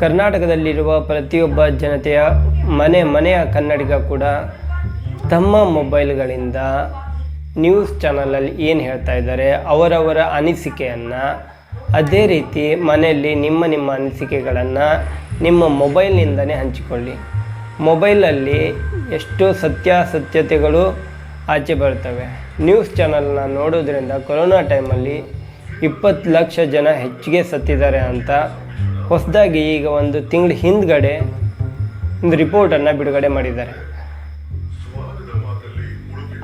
ಕರ್ನಾಟಕದಲ್ಲಿರುವ ಪ್ರತಿಯೊಬ್ಬ ಜನತೆಯ ಮನೆ ಮನೆಯ ಕನ್ನಡಿಗ ಕೂಡ ತಮ್ಮ ಮೊಬೈಲ್ಗಳಿಂದ ನ್ಯೂಸ್ ಚಾನಲಲ್ಲಿ ಏನು ಹೇಳ್ತಾ ಇದ್ದಾರೆ, ಅವರವರ ಅನಿಸಿಕೆಯನ್ನು, ಅದೇ ರೀತಿ ಮನೆಯಲ್ಲಿ ನಿಮ್ಮ ನಿಮ್ಮ ಅನಿಸಿಕೆಗಳನ್ನು ನಿಮ್ಮ ಮೊಬೈಲ್ನಿಂದಲೇ ಹಂಚಿಕೊಳ್ಳಿ. ಮೊಬೈಲಲ್ಲಿ ಎಷ್ಟು ಸತ್ಯಾಸತ್ಯತೆಗಳು ಆಚೆ ಬರ್ತವೆ. ನ್ಯೂಸ್ ಚಾನಲ್ನ ನೋಡೋದ್ರಿಂದ ಕೊರೋನಾ ಟೈಮಲ್ಲಿ ಇಪ್ಪತ್ತು ಲಕ್ಷ ಜನ ಹೆಚ್ಚಿಗೆ ಸತ್ತಿದ್ದಾರೆ ಅಂತ ಹೊಸದಾಗಿ ಈಗ ಒಂದು ತಿಂಗಳ ಹಿಂದ್ಗಡೆ ಒಂದು ರಿಪೋರ್ಟನ್ನು ಬಿಡುಗಡೆ ಮಾಡಿದ್ದಾರೆ.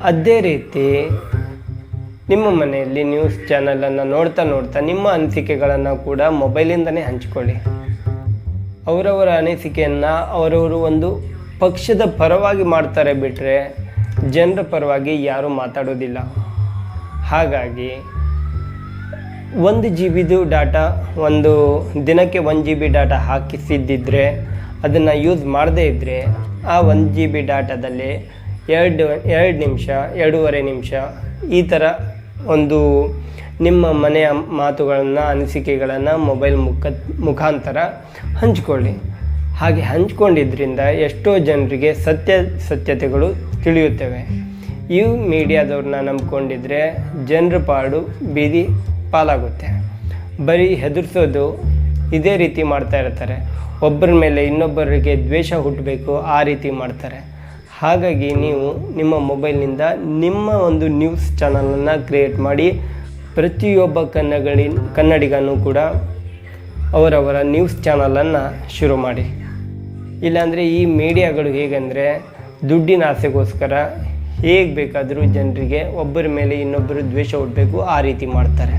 ಅದೇ ರೀತಿ ನಿಮ್ಮ ಮನೆಯಲ್ಲಿ ನ್ಯೂಸ್ ಚಾನಲನ್ನು ನೋಡ್ತಾ ನೋಡ್ತಾ ನಿಮ್ಮ ಅನಿಸಿಕೆಗಳನ್ನು ಕೂಡ ಮೊಬೈಲಿಂದನೇ ಹಂಚಿಕೊಳ್ಳಿ. ಅವರವರ ಅನಿಸಿಕೆಯನ್ನು ಅವರವರು ಒಂದು ಪಕ್ಷದ ಪರವಾಗಿ ಮಾಡ್ತಾರೆ ಬಿಟ್ಟರೆ ಜನರ ಪರವಾಗಿ ಯಾರೂ ಮಾತಾಡೋದಿಲ್ಲ. ಹಾಗಾಗಿ ಒಂದು ಜಿ ಬಿದು ಡಾಟಾ, ಒಂದು ದಿನಕ್ಕೆ ಒಂದು ಜಿ ಬಿ ಡಾಟಾ ಹಾಕಿಸಿದ್ದಿದ್ರೆ, ಅದನ್ನು ಯೂಸ್ ಮಾಡದೇ ಇದ್ದರೆ ಆ ಒಂದು ಜಿ ಬಿ ಡಾಟಾದಲ್ಲಿ ಎರಡು ಎರಡು ನಿಮಿಷ, ಎರಡೂವರೆ ನಿಮಿಷ, ಈ ಥರ ಒಂದು ನಿಮ್ಮ ಮನೆಯ ಮಾತುಗಳನ್ನು, ಅನಿಸಿಕೆಗಳನ್ನು ಮೊಬೈಲ್ ಮುಖ, ಮುಖಾಂತರ ಹಂಚಿಕೊಳ್ಳಿ. ಹಾಗೆ ಹಂಚಿಕೊಂಡಿದ್ದರಿಂದ ಎಷ್ಟೋ ಜನರಿಗೆ ಸತ್ಯ, ಸತ್ಯತೆಗಳು ತಿಳಿಯುತ್ತವೆ. ಈ ಮೀಡಿಯಾದವ್ರನ್ನ ನಂಬ್ಕೊಂಡಿದ್ರೆ ಜನರ ಪಾಡು ಬೀದಿ ಪಾಲಾಗುತ್ತೆ. ಬರೀ ಹೆದರ್ಸೋದು ಇದೇ ರೀತಿ ಮಾಡ್ತಾ ಇರ್ತಾರೆ. ಒಬ್ಬರ ಮೇಲೆ ಇನ್ನೊಬ್ಬರಿಗೆ ದ್ವೇಷ ಹುಟ್ಟಬೇಕು ಆ ರೀತಿ ಮಾಡ್ತಾರೆ. ಹಾಗಾಗಿ ನೀವು ನಿಮ್ಮ ಮೊಬೈಲ್ನಿಂದ ನಿಮ್ಮ ಒಂದು ನ್ಯೂಸ್ ಚಾನಲನ್ನು ಕ್ರಿಯೇಟ್ ಮಾಡಿ ಪ್ರತಿಯೊಬ್ಬ ಕನ್ನಡಿ ಕನ್ನಡಿಗನೂ ಕೂಡ ಅವರವರ ನ್ಯೂಸ್ ಚಾನಲನ್ನು ಶುರು ಮಾಡಿ. ಇಲ್ಲಾಂದರೆ ಈ ಮೀಡಿಯಾಗಳು ಹೇಗೆಂದರೆ ದುಡ್ಡಿನ ಆಸೆಗೋಸ್ಕರ ಹೇಗೆ ಬೇಕಾದರೂ ಜನರಿಗೆ ಒಬ್ಬರ ಮೇಲೆ ಇನ್ನೊಬ್ಬರು ದ್ವೇಷ ಹುಟ್ಟಬೇಕು ಆ ರೀತಿ ಮಾಡ್ತಾರೆ.